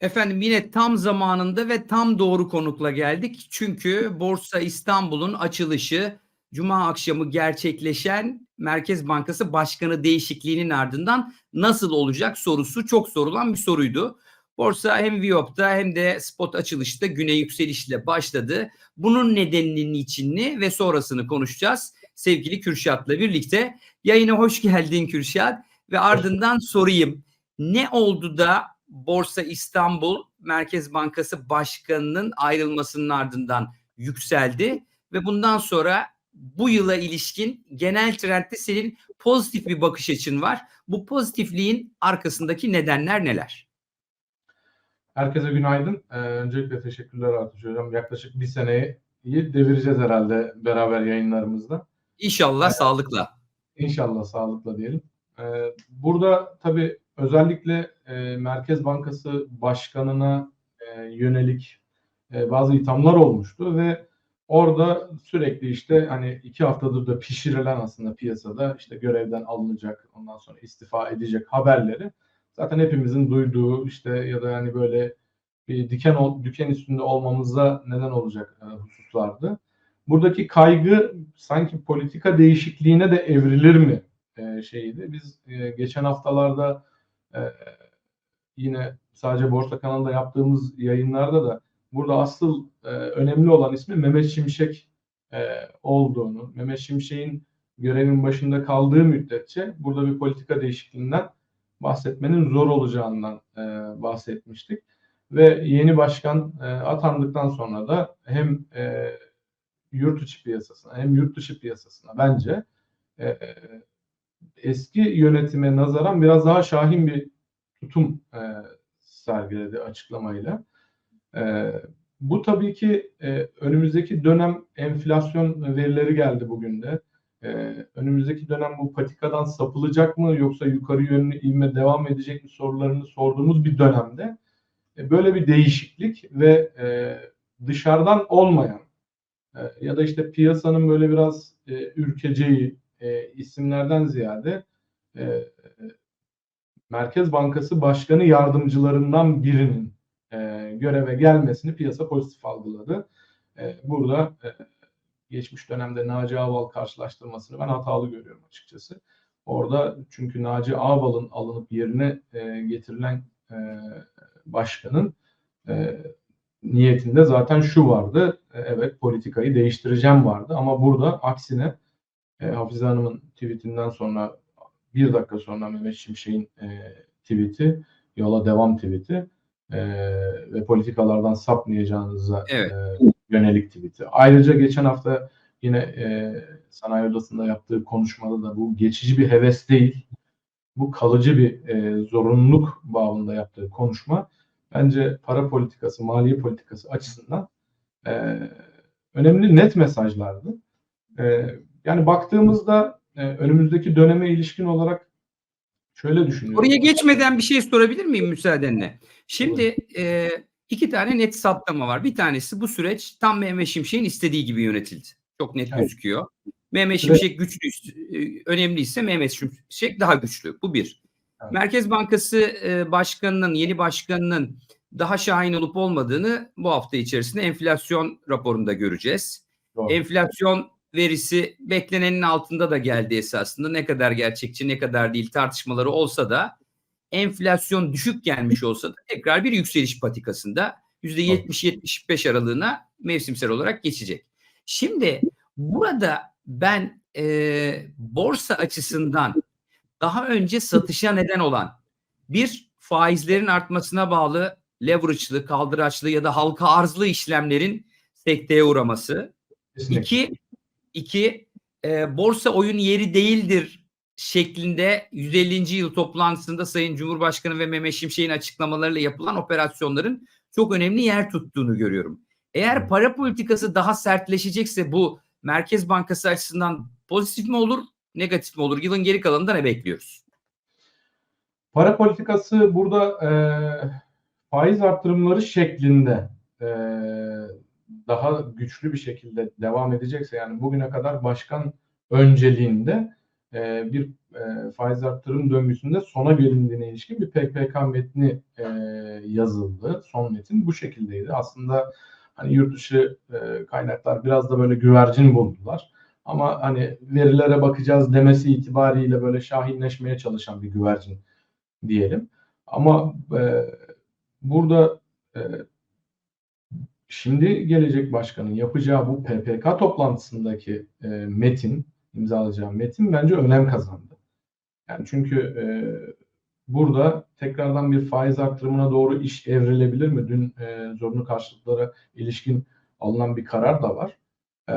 Efendim yine tam zamanında ve tam doğru konukla geldik. Çünkü Borsa İstanbul'un açılışı Cuma akşamı gerçekleşen Merkez Bankası Başkanı değişikliğinin ardından nasıl olacak sorusu çok sorulan bir soruydu. Borsa hem Viyop'ta hem de spot açılışta güne yükselişle başladı. Bunun nedeninin içini ve sonrasını konuşacağız. Sevgili Kürşat'la birlikte yayına hoş geldin Kürşat ve ardından sorayım. Ne oldu da Borsa İstanbul Merkez Bankası Başkanı'nın ayrılmasının ardından yükseldi ve bundan sonra bu yıla ilişkin genel trendde senin pozitif bir bakış açın var. Bu pozitifliğin arkasındaki nedenler neler? Herkese günaydın. Ee, öncelikle teşekkürler Artuç Hocam. Yaklaşık bir seneyi devireceğiz herhalde beraber yayınlarımızda. İnşallah Evet. sağlıkla. İnşallah sağlıkla diyelim. Ee, burada tabii özellikle e, Merkez Bankası Başkanı'na e, yönelik e, bazı ithamlar olmuştu ve orada sürekli işte hani iki haftadır da pişirilen aslında piyasada işte görevden alınacak ondan sonra istifa edecek haberleri zaten hepimizin duyduğu işte ya da hani böyle bir diken diken üstünde olmamıza neden olacak e, hususlardı. Buradaki kaygı sanki politika değişikliğine de evrilir mi e, şeyiydi. Biz e, geçen haftalarda e, yine sadece Borsa kanalında yaptığımız yayınlarda da burada asıl e, önemli olan ismi Mehmet Şimşek e, olduğunu, Mehmet Şimşek'in görevin başında kaldığı müddetçe burada bir politika değişikliğinden bahsetmenin zor olacağından e, bahsetmiştik. Ve yeni başkan e, atandıktan sonra da hem e, yurt içi piyasasına hem yurt dışı piyasasına bence e, eski yönetime nazaran biraz daha şahin bir tutum e, sergiledi açıklamayla. E, bu tabii ki e, önümüzdeki dönem enflasyon verileri geldi bugün de. E, önümüzdeki dönem bu patikadan sapılacak mı yoksa yukarı yönlü inme devam edecek mi sorularını sorduğumuz bir dönemde e, böyle bir değişiklik ve e, dışarıdan olmayan e, ya da işte piyasanın böyle biraz e, ürkeceği e, isimlerden ziyade e, Merkez Bankası Başkanı yardımcılarından birinin e, göreve gelmesini piyasa pozitif algıladı. E, burada e, geçmiş dönemde Naci Ağbal karşılaştırmasını ben hatalı görüyorum açıkçası. Orada çünkü Naci Ağbal'ın alınıp yerine e, getirilen e, başkanın e, niyetinde zaten şu vardı. E, evet politikayı değiştireceğim vardı ama burada aksine e, Hafize Hanım'ın tweetinden sonra bir dakika sonra Mehmet Şimşek'in e, tweeti yola devam tweeti e, ve politikalardan sapmayacağınıza Evet. e, yönelik tweeti. Ayrıca geçen hafta yine e, sanayi odasında yaptığı konuşmada da bu geçici bir heves değil, bu kalıcı bir e, zorunluluk bağında yaptığı konuşma bence para politikası, maliye politikası açısından e, önemli net mesajlardı. E, yani baktığımızda e, önümüzdeki döneme ilişkin olarak şöyle düşünüyorum. Oraya geçmeden bir şey sorabilir miyim müsaadenle? Şimdi e, iki tane net saptama var. Bir tanesi bu süreç tam Mehmet Şimşek'in istediği gibi yönetildi. Çok net Evet. gözüküyor. Mehmet. Şimşek güçlü, e, önemliyse Mehmet Şimşek daha güçlü. Bu bir. Evet. Merkez Bankası e, başkanının, yeni başkanının daha şahin olup olmadığını bu hafta içerisinde enflasyon raporunda göreceğiz. Doğru. Enflasyon verisi beklenenin altında da geldi esasında. Ne kadar gerçekçi ne kadar değil tartışmaları olsa da enflasyon düşük gelmiş olsa da tekrar bir yükseliş patikasında %70-75 aralığına mevsimsel olarak geçecek. Şimdi burada ben e, borsa açısından daha önce satışa neden olan bir faizlerin artmasına bağlı leverage'lı, kaldıraçlı ya da halka arzlı işlemlerin sekteye uğraması. Kesinlikle. İki, iki e, borsa oyun yeri değildir şeklinde 150. yıl toplantısında Sayın Cumhurbaşkanı ve Mehmet Şimşek'in açıklamalarıyla yapılan operasyonların çok önemli yer tuttuğunu görüyorum. Eğer para politikası daha sertleşecekse bu Merkez Bankası açısından pozitif mi olur, negatif mi olur? Yılın geri kalanında ne bekliyoruz? Para politikası burada e, faiz artırımları şeklinde e, daha güçlü bir şekilde devam edecekse yani bugüne kadar başkan önceliğinde e, bir e, faiz arttırım döngüsünde sona gelindiğine ilişkin bir PPK metni e, yazıldı. Son metin bu şekildeydi. Aslında hani yurt dışı e, kaynaklar biraz da böyle güvercin buldular. Ama hani verilere bakacağız demesi itibariyle böyle şahinleşmeye çalışan bir güvercin diyelim. Ama e, burada e, şimdi gelecek başkanın yapacağı bu PPK toplantısındaki e, metin, imzalayacağı metin bence önem kazandı. Yani çünkü e, burada tekrardan bir faiz arttırımına doğru iş evrilebilir mi? Dün e, zorunlu karşılıklara ilişkin alınan bir karar da var. E,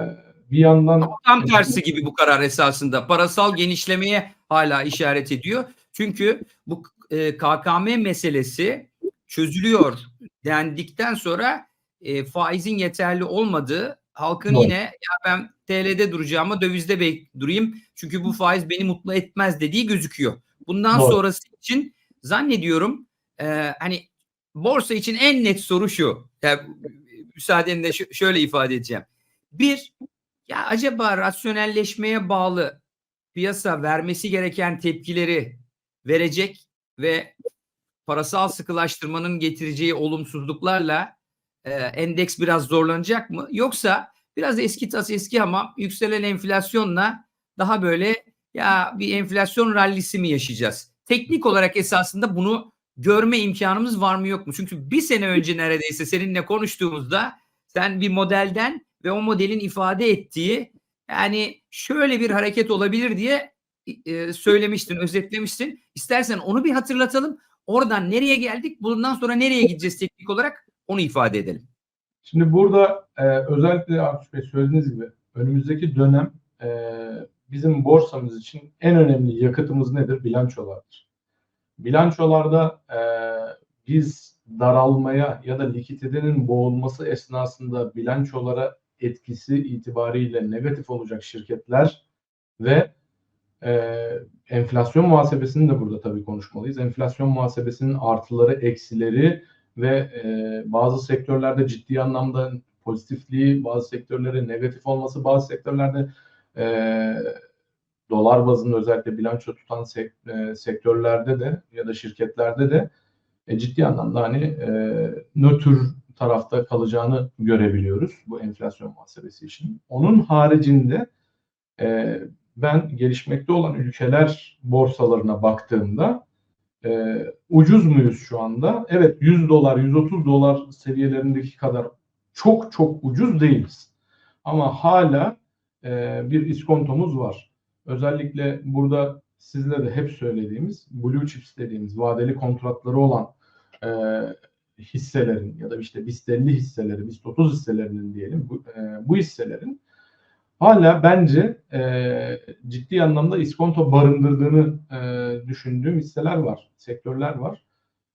bir yandan tam tersi gibi bu karar esasında. Parasal genişlemeye hala işaret ediyor. Çünkü bu e, KKM meselesi çözülüyor dendikten sonra e, faizin yeterli olmadığı halkın Doğru. yine ya ben TL'de duracağıma dövizde bek- durayım çünkü bu faiz beni mutlu etmez dediği gözüküyor. Bundan Doğru. sonrası için zannediyorum e, hani borsa için en net soru şu. Yani, müsaadenle şöyle ifade edeceğim. Bir, ya acaba rasyonelleşmeye bağlı piyasa vermesi gereken tepkileri verecek ve parasal sıkılaştırmanın getireceği olumsuzluklarla e, endeks biraz zorlanacak mı? Yoksa biraz eski tas eski ama yükselen enflasyonla daha böyle ya bir enflasyon rallisi mi yaşayacağız? Teknik olarak esasında bunu görme imkanımız var mı yok mu? Çünkü bir sene önce neredeyse seninle konuştuğumuzda sen bir modelden ve o modelin ifade ettiği yani şöyle bir hareket olabilir diye e, söylemiştin, özetlemiştin. İstersen onu bir hatırlatalım. Oradan nereye geldik? Bundan sonra nereye gideceğiz teknik olarak? Onu ifade edelim. Şimdi burada e, özellikle Artuş Bey söylediğiniz gibi önümüzdeki dönem e, bizim borsamız için en önemli yakıtımız nedir? Bilançolardır. Bilançolarda e, biz daralmaya ya da likiditenin boğulması esnasında bilançolara etkisi itibariyle negatif olacak şirketler ve e, enflasyon muhasebesini de burada tabii konuşmalıyız. Enflasyon muhasebesinin artıları, eksileri ve e, bazı sektörlerde ciddi anlamda pozitifliği, bazı sektörlere negatif olması, bazı sektörlerde e, dolar bazında özellikle bilanço tutan sek- e, sektörlerde de ya da şirketlerde de e, ciddi anlamda hani e, nötr tarafta kalacağını görebiliyoruz bu enflasyon muhasebesi için. Onun haricinde e, ben gelişmekte olan ülkeler borsalarına baktığımda e, ucuz muyuz şu anda? Evet 100 dolar, 130 dolar seviyelerindeki kadar çok çok ucuz değiliz. Ama hala e, bir iskontomuz var. Özellikle burada sizle de hep söylediğimiz blue chips dediğimiz vadeli kontratları olan e, hisselerin ya da işte BIST 50 hisseleri, BIST 30 hisselerinin diyelim bu, e, bu hisselerin hala bence e, ciddi anlamda iskonto barındırdığını e, düşündüğüm hisseler var, sektörler var.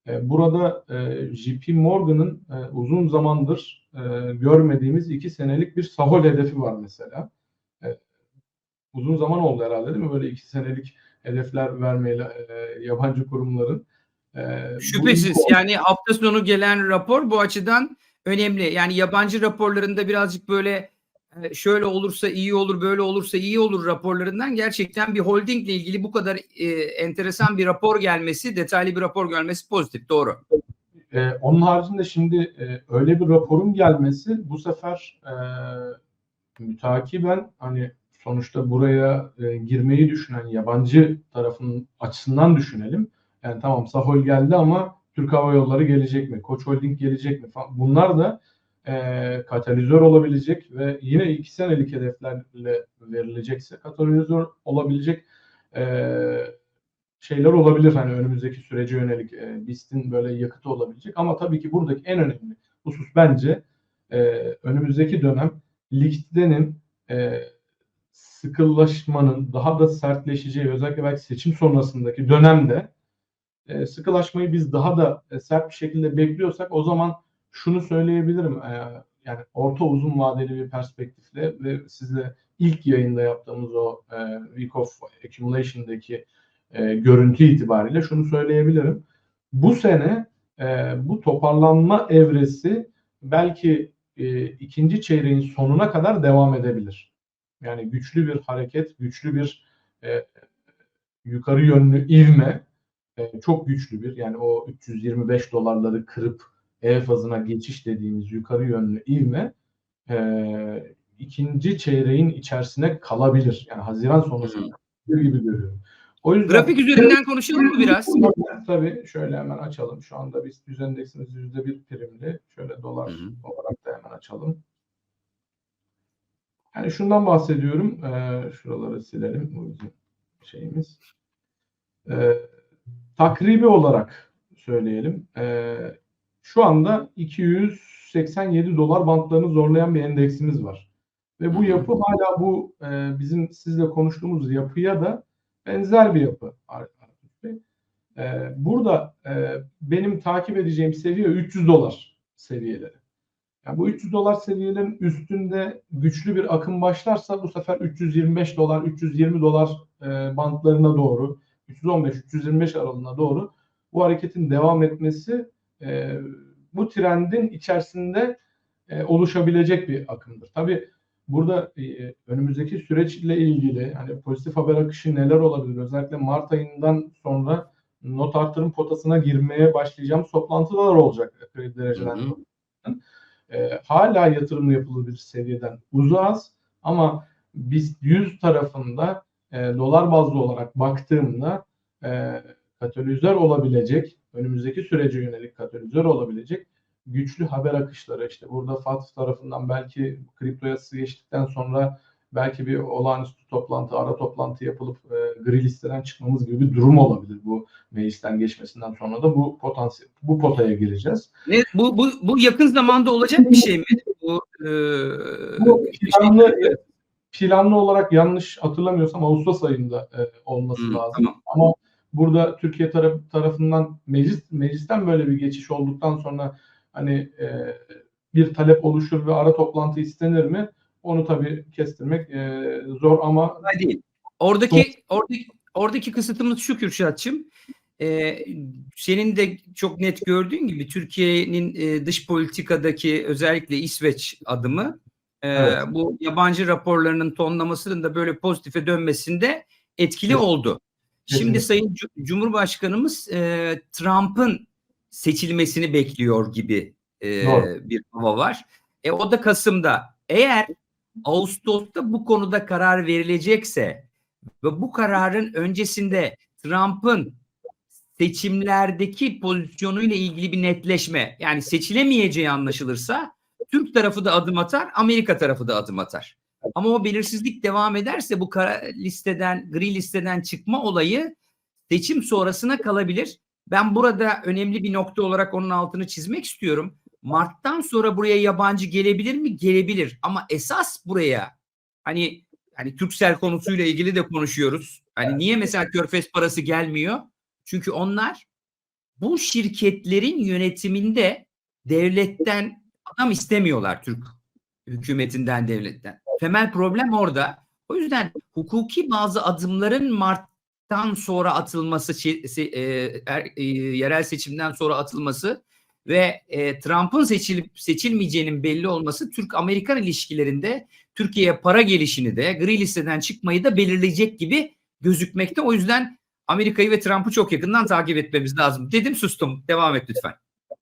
E, burada e, JP Morgan'ın e, uzun zamandır e, görmediğimiz iki senelik bir sahol hedefi var mesela. E, uzun zaman oldu herhalde değil mi? Böyle iki senelik hedefler vermeyle e, yabancı kurumların. E, bu Şüphesiz ilk- yani hafta sonu gelen rapor bu açıdan önemli. Yani yabancı raporlarında birazcık böyle şöyle olursa iyi olur, böyle olursa iyi olur raporlarından gerçekten bir holdingle ilgili bu kadar e, enteresan bir rapor gelmesi, detaylı bir rapor gelmesi pozitif. Doğru. Ee, onun haricinde şimdi e, öyle bir raporun gelmesi bu sefer e, mütakiben hani sonuçta buraya e, girmeyi düşünen yabancı tarafının açısından düşünelim. Yani tamam Sahol geldi ama Türk Hava Yolları gelecek mi? Koç Holding gelecek mi? Falan. Bunlar da e, katalizör olabilecek ve yine iki senelik hedeflerle verilecekse katalizör olabilecek e, şeyler olabilir. Hani önümüzdeki sürece yönelik e, BIST'in böyle yakıtı olabilecek. Ama tabii ki buradaki en önemli husus bence e, önümüzdeki dönem likiditenin e, sıkılaşmanın daha da sertleşeceği özellikle belki seçim sonrasındaki dönemde e, sıkılaşmayı biz daha da e, sert bir şekilde bekliyorsak o zaman şunu söyleyebilirim e, yani orta uzun vadeli bir perspektifle ve sizle ilk yayında yaptığımız o e, Week of Accumulation'daki e, görüntü itibariyle şunu söyleyebilirim. Bu sene e, bu toparlanma evresi belki e, ikinci çeyreğin sonuna kadar devam edebilir. Yani güçlü bir hareket, güçlü bir e, yukarı yönlü ivme e, çok güçlü bir yani o 325 dolarları kırıp E fazına geçiş dediğimiz yukarı yönlü ivme e, ikinci çeyreğin içerisine kalabilir. Yani Haziran sonrası Hı. gibi görüyorum. O yüzden Grafik üzerinden konuşalım mı biraz? Tabii şöyle hemen açalım. Şu anda biz endeksimiz yüzde bir primli. Şöyle dolar Hı hı. olarak da hemen açalım. Yani şundan bahsediyorum. Ee, şuraları silelim. Bu bizim şeyimiz. Ee, takribi olarak söyleyelim. Ee, şu anda 287 dolar bantlarını zorlayan bir endeksimiz var. Ve bu yapı hala bu e, bizim sizle konuştuğumuz yapıya da benzer bir yapı. Ee, burada e, benim takip edeceğim seviye 300 dolar seviyeleri. Yani bu 300 dolar seviyelerin üstünde güçlü bir akım başlarsa bu sefer 325 dolar, 320 dolar e, bantlarına doğru, 315-325 aralığına doğru bu hareketin devam etmesi e, bu trendin içerisinde e, oluşabilecek bir akımdır. Tabii burada e, önümüzdeki süreçle ilgili hani pozitif haber akışı neler olabilir? Özellikle Mart ayından sonra not artırım potasına girmeye başlayacağım toplantılar olacak kredi Hı hı. derecelendirme. E, hala yatırım yapılır bir seviyeden uzağız ama biz 100 tarafında e, dolar bazlı olarak baktığımda e, katalizör olabilecek, önümüzdeki sürece yönelik katalizör olabilecek güçlü haber akışları işte burada FATF tarafından belki kripto yasası geçtikten sonra belki bir olağanüstü toplantı, ara toplantı yapılıp e, gri listeden çıkmamız gibi bir durum olabilir bu meclisten geçmesinden sonra da bu potansiyel bu potaya gireceğiz. Ne, bu, bu, bu yakın zamanda olacak bir şey mi? Bu, e, Bu şey- planlı, planlı olarak yanlış hatırlamıyorsam Ağustos ayında e, olması Hı, lazım. tamam. Ama burada Türkiye taraf, tarafından meclis meclisten böyle bir geçiş olduktan sonra hani e, bir talep oluşur ve ara toplantı istenir mi? Onu tabii kestirmek e, zor ama değil. Oradaki oradaki oradaki kısıtımız şu Kürşatçım. Ee, senin de çok net gördüğün gibi Türkiye'nin e, dış politikadaki özellikle İsveç adımı e, Evet. bu yabancı raporlarının tonlamasının da böyle pozitife dönmesinde etkili Evet. oldu. Şimdi. Sayın Cu- Cumhurbaşkanımız e, Trump'ın seçilmesini bekliyor gibi e, Doğru. bir hava var. E, o da Kasım'da. Eğer Ağustos'ta bu konuda karar verilecekse ve bu kararın öncesinde Trump'ın seçimlerdeki pozisyonuyla ilgili bir netleşme yani seçilemeyeceği anlaşılırsa Türk tarafı da adım atar, Amerika tarafı da adım atar. Ama o belirsizlik devam ederse bu kara listeden, gri listeden çıkma olayı seçim sonrasına kalabilir. Ben burada önemli bir nokta olarak onun altını çizmek istiyorum. Mart'tan sonra buraya yabancı gelebilir mi? Gelebilir. Ama esas buraya hani hani Türksel konusuyla ilgili de konuşuyoruz. Hani niye mesela Körfez parası gelmiyor? Çünkü onlar bu şirketlerin yönetiminde devletten adam istemiyorlar Türk hükümetinden devletten. Temel problem orada. O yüzden hukuki bazı adımların Mart'tan sonra atılması, se- e, er- e, yerel seçimden sonra atılması ve e, Trump'ın seçilip seçilmeyeceğinin belli olması Türk-Amerikan ilişkilerinde Türkiye'ye para gelişini de gri listeden çıkmayı da belirleyecek gibi gözükmekte. O yüzden Amerika'yı ve Trump'ı çok yakından takip etmemiz lazım. Dedim sustum. Devam et lütfen.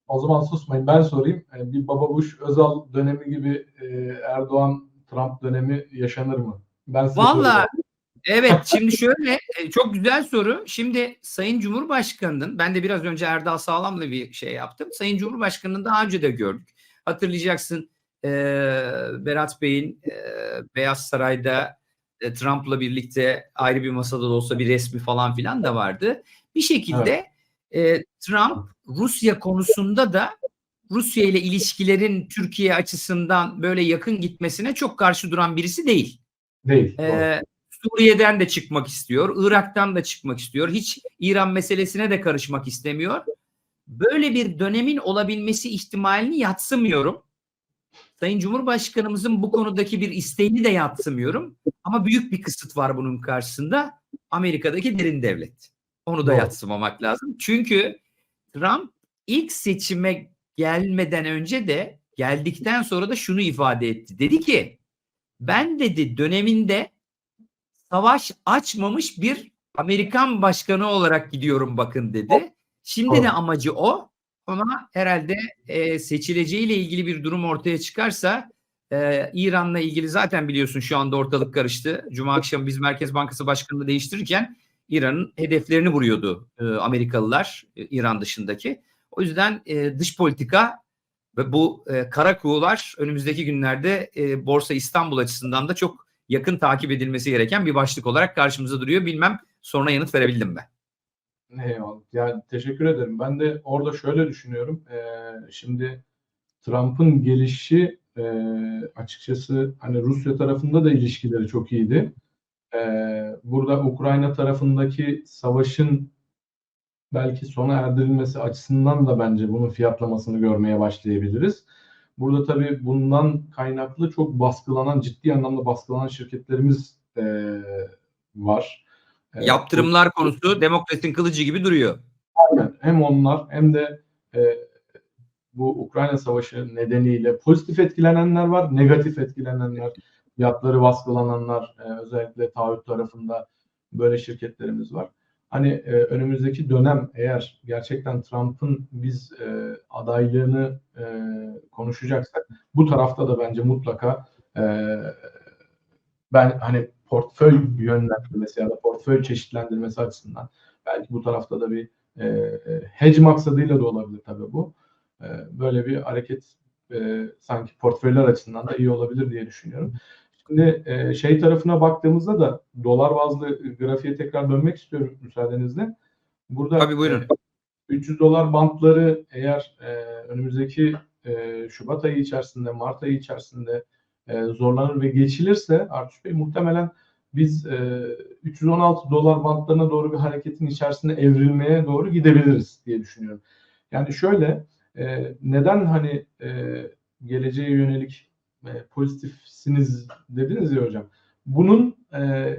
O zaman susmayın ben sorayım. Bir Baba Bush Özal dönemi gibi e, Erdoğan Trump dönemi yaşanır mı? Ben size Valla evet şimdi şöyle e, çok güzel soru. Şimdi Sayın Cumhurbaşkanı'nın ben de biraz önce Erdal Sağlam'la bir şey yaptım. Sayın Cumhurbaşkanı'nın daha önce de gördük. Hatırlayacaksın e, Berat Bey'in e, Beyaz Saray'da e, Trump'la birlikte ayrı bir masada da olsa bir resmi falan filan da vardı. Bir şekilde e, Trump Rusya konusunda da Rusya ile ilişkilerin Türkiye açısından böyle yakın gitmesine çok karşı duran birisi değil. Değil. doğru. Ee, Suriye'den de çıkmak istiyor, Irak'tan da çıkmak istiyor. Hiç İran meselesine de karışmak istemiyor. Böyle bir dönemin olabilmesi ihtimalini yatsımıyorum. Sayın Cumhurbaşkanımızın bu konudaki bir isteğini de yatsımıyorum. Ama büyük bir kısıt var bunun karşısında. Amerika'daki derin devlet. Onu da Doğru. yatsımamak lazım. Çünkü Trump ilk seçime gelmeden önce de geldikten sonra da şunu ifade etti. Dedi ki ben dedi döneminde savaş açmamış bir Amerikan başkanı olarak gidiyorum bakın dedi. Şimdi de Doğru. amacı o. Ona herhalde e, seçileceğiyle ilgili bir durum ortaya çıkarsa e, İran'la ilgili zaten biliyorsun şu anda ortalık karıştı. Cuma akşamı biz Merkez Bankası Başkanı'nı değiştirirken İran'ın hedeflerini vuruyordu e, Amerikalılar e, İran dışındaki. O yüzden e, dış politika ve bu e, kara kuğular önümüzdeki günlerde e, Borsa İstanbul açısından da çok yakın takip edilmesi gereken bir başlık olarak karşımıza duruyor. Bilmem sonra yanıt verebildim mi? Eyvallah. Yani teşekkür ederim. Ben de orada şöyle düşünüyorum. Ee, şimdi Trump'ın gelişi e, açıkçası hani Rusya tarafında da ilişkileri çok iyiydi. Ee, burada Ukrayna tarafındaki savaşın belki sona erdirilmesi açısından da bence bunun fiyatlamasını görmeye başlayabiliriz. Burada tabii bundan kaynaklı çok baskılanan, ciddi anlamda baskılanan şirketlerimiz e, var. Ee, Yaptırımlar konusu demokrasinin kılıcı gibi duruyor. Aynen. Hem onlar hem de e, bu Ukrayna Savaşı nedeniyle pozitif etkilenenler var, negatif etkilenenler, fiyatları baskılananlar, e, özellikle taahhüt tarafında böyle şirketlerimiz var. Hani e, önümüzdeki dönem eğer gerçekten Trump'ın biz e, adaylığını e, konuşacaksak bu tarafta da bence mutlaka e, ben hani portföy yönlendirmesi ya da portföy çeşitlendirmesi açısından belki bu tarafta da bir e, e, hedge maksadıyla da olabilir tabii bu. E, böyle bir hareket e, sanki portföyler açısından da iyi olabilir diye düşünüyorum. Şimdi e, şey tarafına baktığımızda da dolar bazlı grafiğe tekrar dönmek istiyorum müsaadenizle. Burada Tabii buyurun. e, 300 dolar bantları eğer e, önümüzdeki e, Şubat ayı içerisinde, Mart ayı içerisinde e, zorlanır ve geçilirse Artuş Bey muhtemelen biz e, 316 dolar bantlarına doğru bir hareketin içerisinde evrilmeye doğru gidebiliriz diye düşünüyorum. Yani şöyle e, neden hani e, geleceğe yönelik e, pozitifsiniz dediniz ya hocam. Bunun e,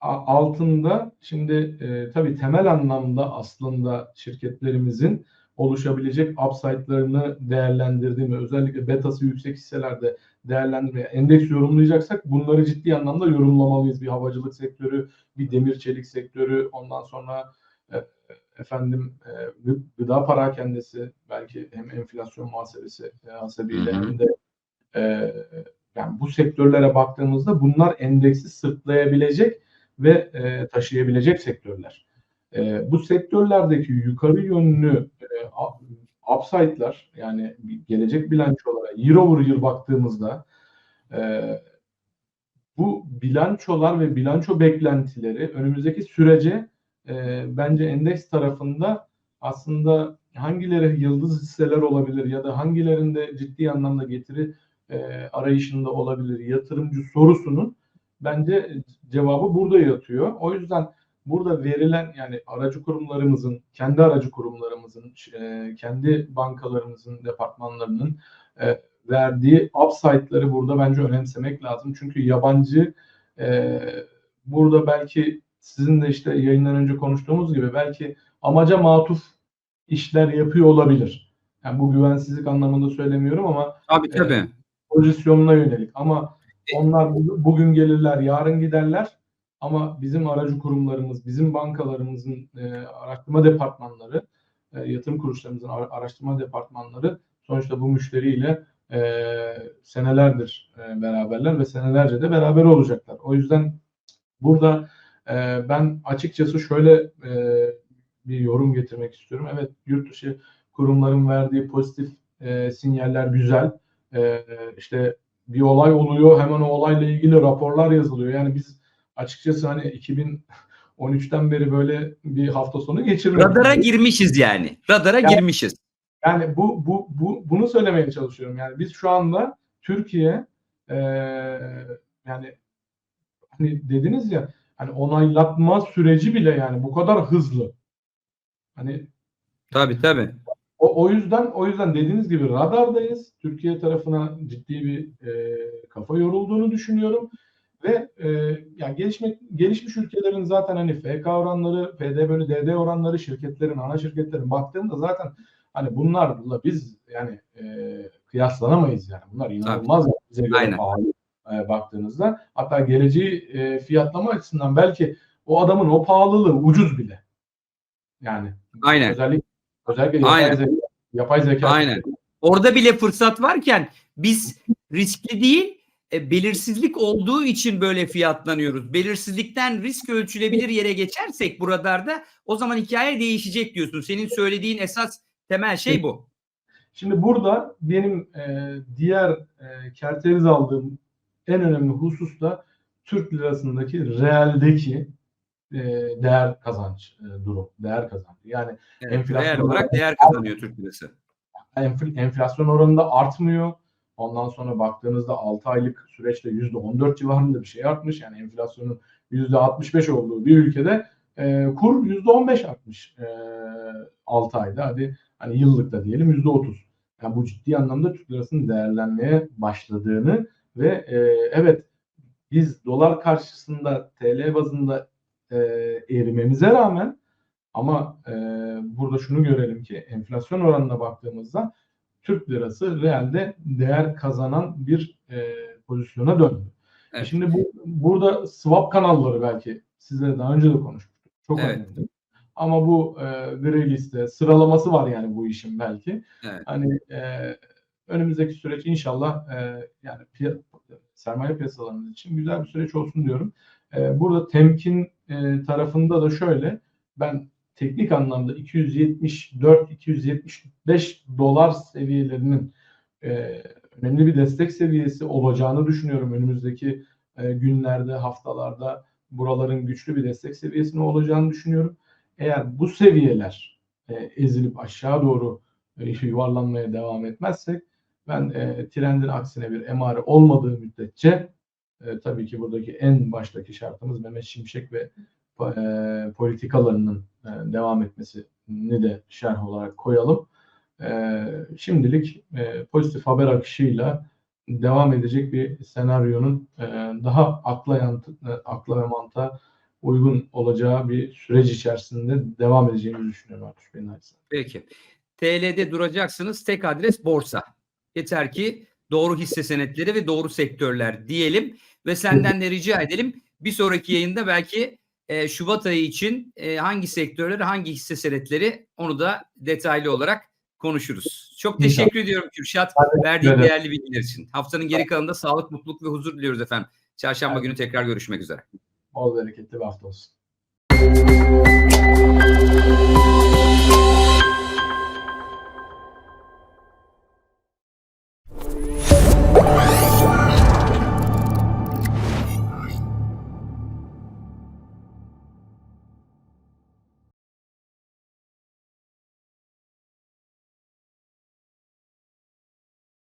altında şimdi e, tabii temel anlamda aslında şirketlerimizin oluşabilecek upside'larını değerlendirdiğimi özellikle betası yüksek hisselerde değerlendirmeye endeks yorumlayacaksak bunları ciddi anlamda yorumlamalıyız. Bir havacılık sektörü, bir demir çelik sektörü, ondan sonra e, efendim e, gı- gıda parakendesi belki hem enflasyon muhasebesi e, hasebiyle hem de e, yani bu sektörlere baktığımızda bunlar endeksi sırtlayabilecek ve e, taşıyabilecek sektörler. E, bu sektörlerdeki yukarı yönlü e, upside'lar yani gelecek bilançolara year over year baktığımızda e, bu bilançolar ve bilanço beklentileri önümüzdeki sürece e, bence endeks tarafında aslında hangileri yıldız hisseler olabilir ya da hangilerinde ciddi anlamda getiri e, arayışında olabilir yatırımcı sorusunun bence cevabı burada yatıyor. O yüzden burada verilen yani aracı kurumlarımızın, kendi aracı kurumlarımızın, e, kendi bankalarımızın, departmanlarının e, verdiği upside'ları burada bence önemsemek lazım. Çünkü yabancı e, burada belki sizin de işte yayından önce konuştuğumuz gibi belki amaca matuf işler yapıyor olabilir. Yani bu güvensizlik anlamında söylemiyorum ama Tabii tabii. Pozisyonuna yönelik. Ama onlar bu- bugün gelirler, yarın giderler. Ama bizim aracı kurumlarımız, bizim bankalarımızın e, araştırma departmanları, e, yatırım kuruluşlarımızın ara- araştırma departmanları sonuçta bu müşteriyle e, senelerdir e, beraberler ve senelerce de beraber olacaklar. O yüzden burada e, ben açıkçası şöyle e, bir yorum getirmek istiyorum. Evet yurt dışı kurumların verdiği pozitif e, sinyaller güzel. E, işte bir olay oluyor hemen o olayla ilgili raporlar yazılıyor. Yani biz açıkçası hani 2013'ten beri böyle bir hafta sonu geçirmedik. Radara girmişiz yani. Radara Yani- girmişiz. Yani bu bu bu bunu söylemeye çalışıyorum. Yani biz şu anda Türkiye e, yani hani dediniz ya hani onaylatma süreci bile yani bu kadar hızlı. Hani Tabii tabii. O, o yüzden o yüzden dediğiniz gibi radardayız. Türkiye tarafına ciddi bir e, kafa yorulduğunu düşünüyorum ve e, yani gelişmek gelişmiş ülkelerin zaten hani FK oranları, PD bölü DD oranları şirketlerin ana şirketlerin baktığımda zaten hani bunlarla biz yani e, kıyaslanamayız yani. Bunlar inanılmaz bize göre Aynen. pahalı e, baktığınızda. Hatta geleceği e, fiyatlama açısından belki o adamın o pahalılığı ucuz bile. Yani Aynen. özellikle özellikle yapay Aynen. zeka, yapay zeka Aynen. Orada bile fırsat varken biz riskli değil e, belirsizlik olduğu için böyle fiyatlanıyoruz. Belirsizlikten risk ölçülebilir yere geçersek bu radarda o zaman hikaye değişecek diyorsun. Senin söylediğin esas temel şey bu. Şimdi burada benim e, diğer e, kerteriz aldığım en önemli husus da Türk lirasındaki realdeki e, değer kazanç e, durum, değer kazancı. Yani Evet, Enflasyon reel olarak değer kazanıyor Türk lirası. enfl- enflasyon oranında artmıyor. Ondan sonra baktığınızda 6 aylık süreçte %14 civarında bir şey artmış. Yani enflasyonun %65 olduğu bir ülkede e, kur %15 artmış e, 6 ayda. Hadi hani yıllıkta diyelim %30. Yani bu ciddi anlamda Türk lirasının değerlenmeye başladığını ve e, evet biz dolar karşısında TL bazında e, erimemize rağmen ama e, burada şunu görelim ki enflasyon oranına baktığımızda Türk lirası realde değer kazanan bir e, pozisyona döndü. Evet. Şimdi bu burada swap kanalları belki sizle daha önce de konuşmuştuk. Çok Evet. önemli. Ama bu e, gri liste sıralaması var yani bu işin belki. Evet. Hani e, önümüzdeki süreç inşallah e, yani piya- sermaye piyasalarımız için güzel bir süreç olsun diyorum. E, burada temkin e, tarafında da şöyle ben teknik anlamda 274-275 dolar seviyelerinin e, önemli bir destek seviyesi olacağını düşünüyorum önümüzdeki e, günlerde, haftalarda buraların güçlü bir destek seviyesine olacağını düşünüyorum. Eğer bu seviyeler ezilip aşağı doğru yuvarlanmaya devam etmezsek ben e, trendin aksine bir emare olmadığı müddetçe e, tabii ki buradaki en baştaki şartımız Mehmet Şimşek ve e, politikalarının e, devam etmesini de şerh olarak koyalım. E, şimdilik e, pozitif haber akışıyla devam edecek bir senaryonun e, daha akla, yantı, akla ve mantığa uygun olacağı bir süreç içerisinde devam edeceğimizi düşünüyorum Artuş naçizane. Peki. TL'de duracaksınız. Tek adres borsa. Yeter ki doğru hisse senetleri ve doğru sektörler diyelim ve senden de rica edelim. Bir sonraki yayında belki e, Şubat ayı için e, hangi sektörleri, hangi hisse senetleri onu da detaylı olarak konuşuruz. Çok İnşallah. teşekkür ediyorum Kürşat verdiğin ederim. değerli bilgiler için. Haftanın geri kalanında sağlık, mutluluk ve huzur diliyoruz efendim. Çarşamba Evet. günü tekrar görüşmek üzere. Bol bereketli bir hafta olsun.